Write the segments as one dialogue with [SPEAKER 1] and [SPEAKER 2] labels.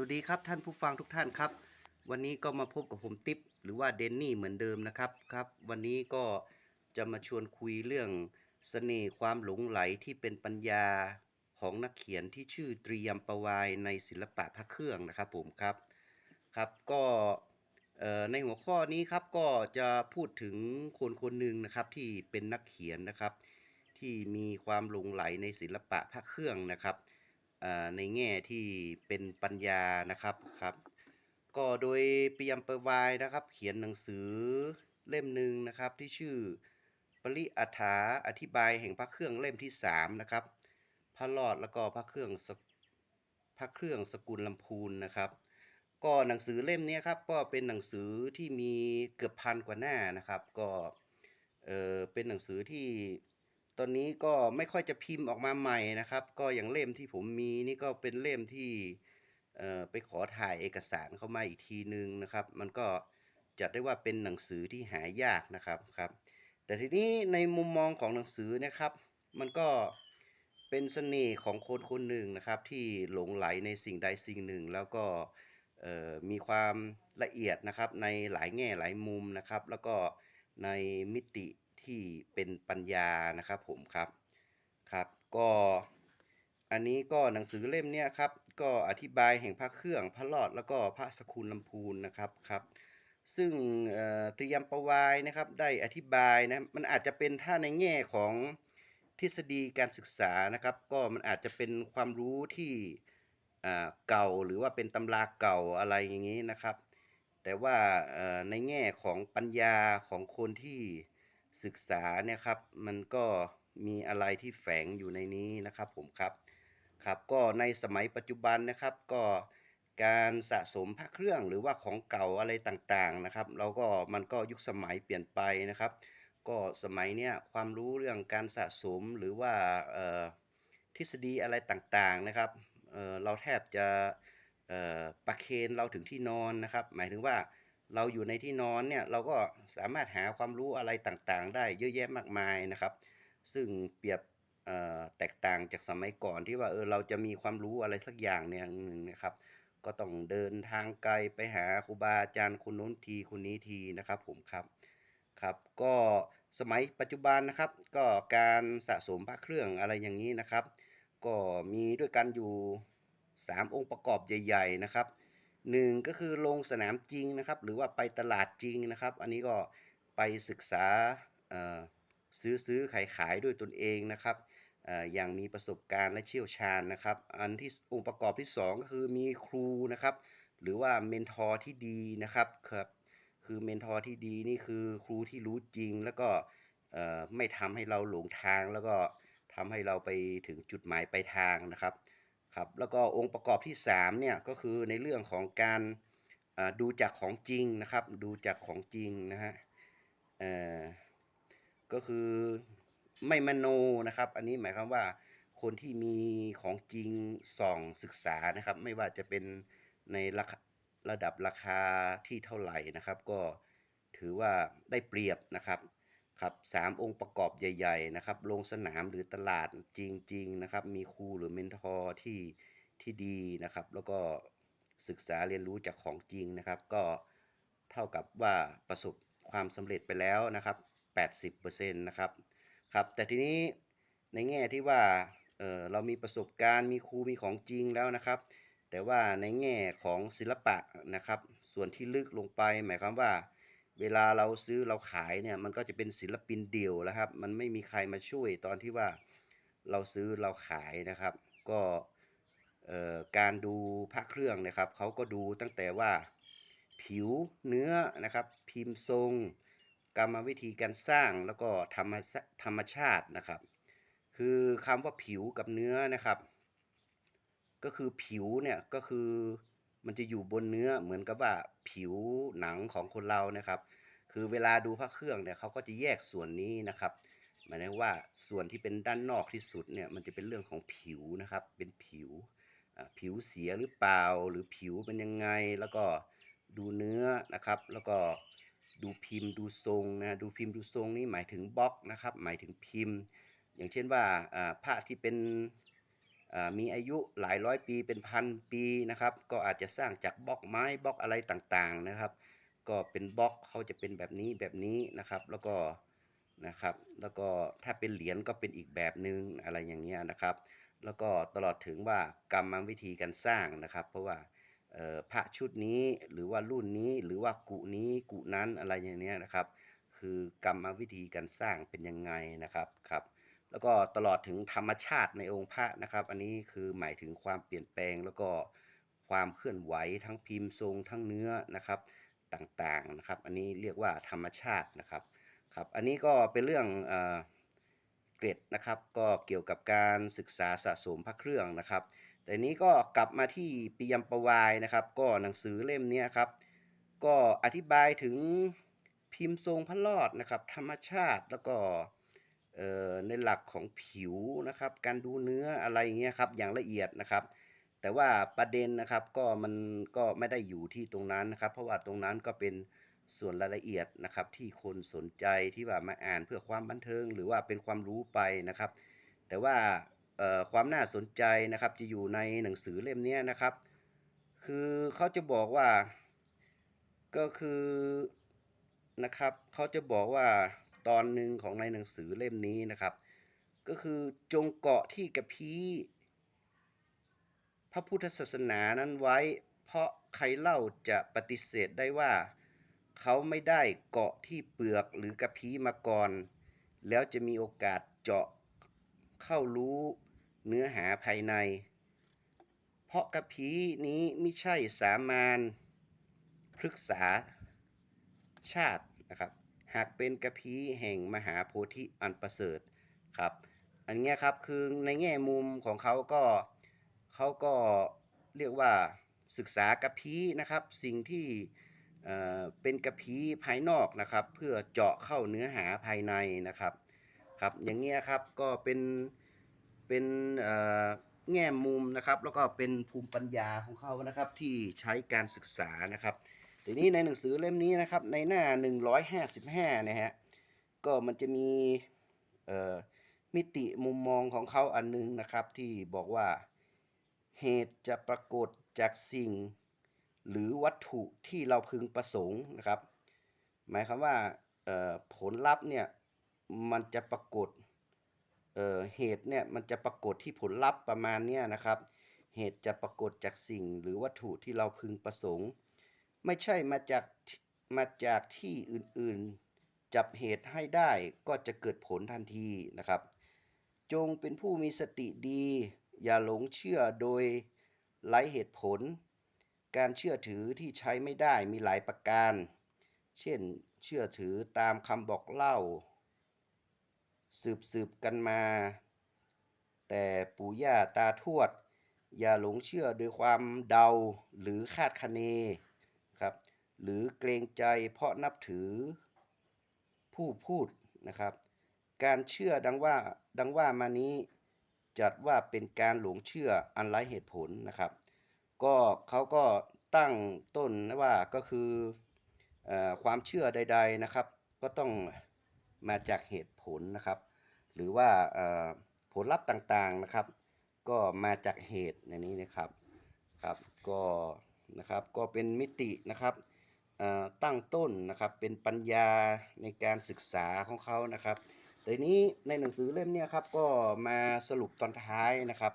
[SPEAKER 1] วัสดีครับท่านผู้ฟังทุกท่านครับ วันนี้ก็มาพบกับผมติ๊บหรือว่าเดนนี่เหมือนเดิมนะครับครับวันนี้ก็จะมาชวนคุยเรื่องเสน่ห์ความหลงไหลที่เป็นปัญญาของนักเขียนที่ชื่อตรียมประวายในศิลปะพระเครื่องนะครับผมครับครับก็ในหัวข้อนี้ครับก็จะพูดถึงคนคนหนึ่งนะครับที่เป็นนักเขียนนะครับ ที่มีความหลงไหลในศิลปะพระเครื่องนะครับ ในแง่ที่เป็นปัญญานะครับครับ ก็โดยปียมเปอร์วายนะครับ เขียนหนังสือเล่มหนึ่งนะครับที่ชื่อปริอัฐาอธิบายแห่งพระเครื่องเล่มที่สามนะครับพระรอดแล้วก็พระเครื่องพระเครื่องสกุลลำพูนนะครับ ก็หนังสือเล่มนี้ครับก็เป็นหนังสือที่มีเกือบพันกว่าหน้านะครับ ก็เออเป็นหนังสือที่ ตอนนี้ก็ไม่ค่อยจะพิมพ์ออกมาใหม่นะครับ ก็อย่างเล่มที่ผมมีนี่ก็เป็นเล่มที่ไปขอถ่ายเอกสารเข้ามาอีกทีนึงนะครับ มันก็จัดได้ว่าเป็นหนังสือที่หายากนะครับครับ แต่ทีนี้ในมุมมองของหนังสือนะครับ มันก็เป็นเสน่ห์ของคนคนหนึ่งนะครับ ที่หลงไหลในสิ่งใดสิ่งหนึ่ง แล้วก็มีความละเอียดนะครับในหลายแง่หลายมุมนะครับ แล้วก็ในมิติ ที่เป็นปัญญานะครับผมครับครับก็อันนี้ก็หนังสือเล่มเนี้ยครับก็อธิบายแห่งพระเครื่องพระรอดแล้วก็พระสกุลลำพูนนะครับครับซึ่งเตรียมประวายนะครับได้อธิบายนะมันอาจจะเป็นถ้าในแง่ของทฤษฎีการศึกษานะครับ ก็มันอาจจะเป็นความรู้ที่เก่าหรือว่าเป็นตำราเก่าอะไรอย่างนี้นะครับ แต่ว่าในแง่ของปัญญาของคนที่ ศึกษาเนี่ยครับมันก็มีอะไรที่แฝงอยู่ในนี้นะครับผมครับครับก็ในสมัยปัจจุบันนะครับก็การสะสมพระเครื่องหรือว่าของเก่าอะไรต่างๆนะครับเราก็มันก็ยุคสมัยเปลี่ยนไปนะครับ ก็สมัยเนี้ยความรู้เรื่องการสะสมหรือว่าเอ่อทฤษฎีอะไรต่างๆนะครับเอ่อเราแทบจะเอ่อประเคนเราถึงที่นอนนะครับ หมายถึงว่า เราอยู่ในที่นอนเนี่ยเราก็สามารถหาความรู้อะไรต่างๆ ได้เยอะแยะมากมายนะครับ ซึ่งเปรียบแตกต่างจากสมัยก่อนที่ว่าเออเราจะมีความรู้อะไรสักอย่างเนี่ยหนึ่งนะครับ ก็ต้องเดินทางไกลไปหาครูบาอาจารย์คนนู้นทีคนนี้ทีนะครับผมครับครับก็สมัยปัจจุบันนะครับ ก็การสะสมพระเครื่องอะไรอย่างนี้นะครับ ก็มีด้วยกันอยู่ 3 องค์ประกอบใหญ่ ๆนะครับ หนึ่งก็คือลงสนามจริงนะครับ หรือว่าไปตลาดจริงนะครับ อันนี้ก็ไปศึกษาซื้อซื้อขายขายด้วยตนเองนะครับอย่างมีประสบการณ์และเชี่ยวชาญนะครับ อันที่องค์ประกอบที่ 2 ก็คือมีครูนะครับ หรือว่าเมนทอร์ที่ดีนะครับครับคือเมนทอร์ที่ดีนี่คือครูที่รู้จริงแล้วก็ไม่ทำให้เราหลงทางแล้วก็ทำให้เราไปถึงจุดหมายปลายทางนะครับ ครับแล้วก็องค์ประกอบที่3เนี่ยก็คือในเรื่องของการดูจากของจริงนะครับ ดูจากของจริงนะฮะก็คือไม่มโนนะครับ อันนี้หมายความว่าคนที่มีของจริงส่องศึกษานะครับ ไม่ว่าจะเป็นในรระดับราคาที่เท่าไหร่นะครับ ก็ถือว่าได้เปรียบนะครับ ครับสามองค์ประกอบใหญ่ ๆ นะครับลงสนามหรือตลาดจริง ๆ นะครับ มีครูหรือเมนทอร์ที่ที่ดีนะครับ แล้วก็ศึกษาเรียนรู้จากของจริงนะครับ ก็เท่ากับว่าประสบความสำเร็จไปแล้วนะครับ 80%นะครับครับแต่ทีนี้ในแง่ที่ว่าเออเรามีประสบการณ์มีครูมีของจริงแล้วนะครับ แต่ว่าในแง่ของศิลปะนะครับ ส่วนที่ลึกลงไปหมายความว่า เวลาเราซื้อเราขายเนี่ยมันก็จะเป็นศิลปินเดี่ยวแล้วครับ มันไม่มีใครมาช่วยตอนที่ว่าเราซื้อเราขายนะครับ ก็เอ่อการดูพระเครื่องนะครับเขาก็ดูตั้งแต่ว่าผิวเนื้อนะครับพิมพ์ทรง กรรมวิธีการสร้างแล้วก็ธรรมธรรมชาตินะครับ คือคำว่าผิวกับเนื้อนะครับ ก็คือผิวเนี่ยก็คือ มันจะอยู่บนเนื้อเหมือนกับว่าผิวหนังของคนเรานะครับ คือเวลาดูพระเครื่องเนี่ยเขาก็จะแยกส่วนนี้นะครับหมายถึงว่าส่วนที่เป็นด้านนอกที่สุดเนี่ยมันจะเป็นเรื่องของผิวนะครับ เป็นผิวผิวเสียหรือเปล่า หรือผิวเป็นยังไง แล้วก็ดูเนื้อนะครับ แล้วก็ดูพิมพ์ดูทรงนะดูพิมพ์ดูทรงนี่หมายถึงบล็อกนะครับ หมายถึงพิมพ์ อย่างเช่นว่าผ้าที่เป็น มีอายุหลายร้อยปีเป็นพันปีนะครับ ก็อาจจะสร้างจากบล็อกไม้บล็อกอะไรต่างๆนะครับ ก็เป็นบล็อกเขาจะเป็นแบบนี้แบบนี้นะครับ แล้วก็นะครับ แล้วก็ถ้าเป็นเหรียญก็เป็นอีกแบบหนึ่งอะไรอย่างเงี้ยนะครับ แล้วก็ตลอดถึงว่ากรรมวิธีการสร้างนะครับ เพราะว่าพระชุดนี้หรือว่ารุ่นนี้หรือว่ากุนี้กุนั้นอะไรอย่างเนี้ยนะครับ คือกรรมวิธีการสร้างเป็นยังไงนะครับครับ แล้วก็ตลอดถึงธรรมชาติในองค์พระนะครับ อันนี้คือหมายถึงความเปลี่ยนแปลง แล้วก็ความเคลื่อนไหวทั้งพิมพ์ทรงทั้งเนื้อนะครับต่างๆนะครับ อันนี้เรียกว่าธรรมชาตินะครับครับอันนี้ก็เป็นเรื่องเอเกรดนะครับก็เกี่ยวกับการศึกษาสะสมพระเครื่องนะครับ แต่นี้ก็กลับมาที่ปิยมประวายนะครับ ก็หนังสือเล่มนี้ครับก็อธิบายถึงพิมพ์ทรงพระรอดนะครับ ธรรมชาติแล้วก็ ในหลักของผิวนะครับ การดูเนื้ออะไรเงี้ยครับอย่างละเอียดนะครับ แต่ว่าประเด็นนะครับก็มันก็ไม่ได้อยู่ที่ตรงนั้นนะครับ เพราะว่าตรงนั้นก็เป็นส่วนรายละเอียดนะครับที่คนสนใจที่ว่ามาอ่านเพื่อความบันเทิง หรือว่าเป็นความรู้ไปนะครับ แต่ว่าความน่าสนใจนะครับจะอยู่ในหนังสือเล่มนี้นะครับ คือเขาจะบอกว่าก็คือนะครับเขาจะบอกว่า ตอนหนึ่งของในหนังสือเล่มนี้นะครับ ก็คือจงเกาะที่กระพี้พระพุทธศาสนานั้นไว้ เพราะใครเล่าจะปฏิเสธได้ว่า เขาไม่ได้เกาะที่เปลือกหรือกระพี้มาก่อน แล้วจะมีโอกาสเจาะเข้ารู้เนื้อหาภายใน เพราะกระพี้นี้ไม่ใช่สามานพฤกษาชาตินะครับ หากเป็นกระพี้แห่งมหาโพธิอันประเสริฐครับ อันเนี้ยครับคือในแง่มุมของเขาก็เขาก็เรียกว่าศึกษากระพี้นะครับ สิ่งที่เเป็นกระพี้ภายนอกนะครับ เพื่อเจาะเข้าเนื้อหาภายในนะครับครับอย่างเงี้ยครับก็เป็นเป็นแง่มุมนะครับ แล้วก็เป็นภูมิปัญญาของเขานะครับที่ใช้การศึกษานะครับ ทีนี้ในหนังสือเล่มนี้นะครับ ในหน้า 155 นะฮะ ก็มันจะมีมิติมุมมองของเขาอันหนึงนะครับ ที่บอกว่าเหตุจะปรากฏจากสิ่ง หรือวัตถุที่เราพึงประสงค์นะครับ หมายความว่าผลลัพธ์เนี่ยมันจะปรากฏเเหตุเนี่ยมันจะปรากฏที่ผลลัพธ์ประมาณเนี้ยนะครับ เหตุจะปรากฏจากสิ่งหรือวัตถุที่เราพึงประสงค์ ไม่ใช่มาจากมาจากที่อื่นๆ จับเหตุให้ได้ก็จะเกิดผลทันทีนะครับ จงเป็นผู้มีสติดี อย่าหลงเชื่อโดยไร้เหตุผล การเชื่อถือที่ใช้ไม่ได้มีหลายประการ เช่น เชื่อถือตามคำบอกเล่า สืบสืบกันมา แต่ปู่ย่าตาทวด อย่าหลงเชื่อโดยความเดาหรือคาดคะเน หรือเกรงใจเพราะนับถือผู้พูดนะครับ การเชื่อดังว่าดังว่ามานี้จัดว่าเป็นการหลงเชื่ออันไร้เหตุผลนะครับ ก็เขาก็ตั้งต้นว่าก็คืออความเชื่อใด ๆนะครับ ก็ต้องมาจากเหตุผลนะครับ หรือว่าผลลัพธ์ต่างๆนะครับ ก็มาจากเหตุในนี้นะครับครับก็นะครับก็เป็นมิตินะครับ ตั้งต้นนะครับเป็นปัญญาในการศึกษาของเขานะครับแต่นี้ในหนังสือเล่มนี้ครับก็มาสรุปตอนท้ายนะครับ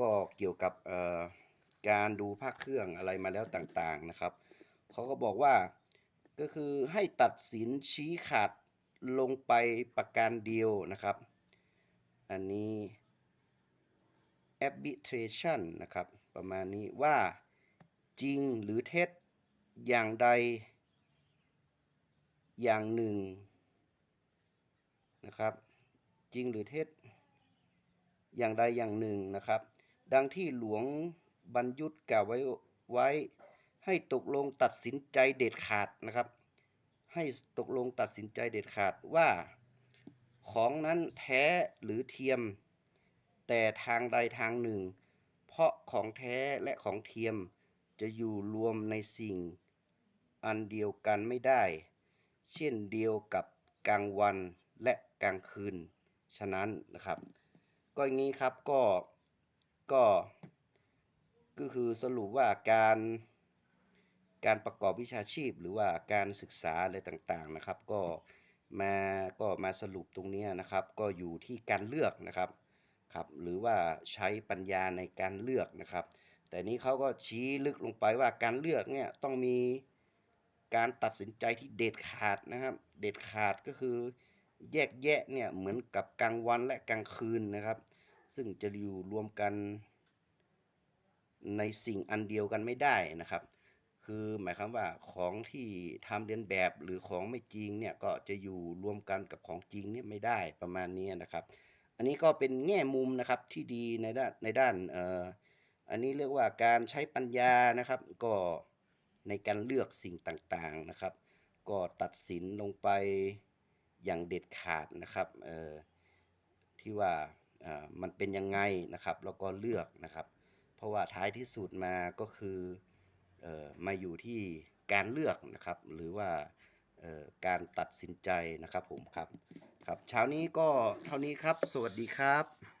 [SPEAKER 1] ก็เกี่ยวกับการดูภาคเครื่องอะไรมาแล้วต่างๆนะครับเขาก็บอกว่าก็คือให้ตัดสินชี้ขาดลงไปประการเดียวนะครับ อันนี้ arbitration นะครับ ประมาณนี้ว่าจริงหรือเท็จ อย่างใด อย่างหนึ่งนะครับ จริงหรือเท็จ อย่างใดอย่างหนึ่งนะครับ ดังที่หลวงบรรยุทธ์กล่าวไว้ไว้ให้ตกลงตัดสินใจเด็ดขาดนะครับ ให้ตกลงตัดสินใจเด็ดขาดว่า ของนั้นแท้หรือเทียม แต่ทางใดทางหนึ่ง เพราะของแท้และของเทียมจะอยู่รวมในสิ่ง อันเดียวกันไม่ได้ เช่นเดียวกับกลางวันและกลางคืน ฉะนั้นนะครับ ก็อย่างนี้ครับก็ก็ก็คือสรุปว่าการการประกอบวิชาชีพ หรือว่าการศึกษาอะไรต่างๆนะครับ ก็มาก็มาสรุปตรงนี้นะครับ ก็อยู่ที่การเลือกนะครับครับหรือว่าใช้ปัญญาในการเลือกนะครับ แต่นี้เขาก็ชี้ลึกลงไปว่าการเลือกเนี่ยต้องมี การตัดสินใจที่เด็ดขาดนะครับ เด็ดขาดก็คือแยกแยะเนี่ยเหมือนกับกลางวันและกลางคืนนะครับ ซึ่งจะอยู่รวมกันในสิ่งอันเดียวกันไม่ได้นะครับ คือหมายความว่าของที่ทำเลียนแบบหรือของไม่จริงเนี่ยก็จะอยู่รวมกันกับของจริงเนี่ยไม่ได้ประมาณนี้นะครับ อันนี้ก็เป็นแง่มุมนะครับที่ดีในด้านในด้านเอ่ออันนี้เรียกว่าการใช้ปัญญานะครับก็ ในการเลือกสิ่งต่างๆนะครับ ก็ตัดสินลงไปอย่างเด็ดขาดนะครับเอ่อที่ว่าอ่อมันเป็นยังไงนะครับแล้วก็เลือกนะครับ เพราะว่าท้ายที่สุดมาก็คือเอ่อมาอยู่ที่การเลือกนะครับ หรือว่าเอ่อการตัดสินใจนะครับผมครับครับเช้านี้ก็เท่านี้ครับ สวัสดีครับ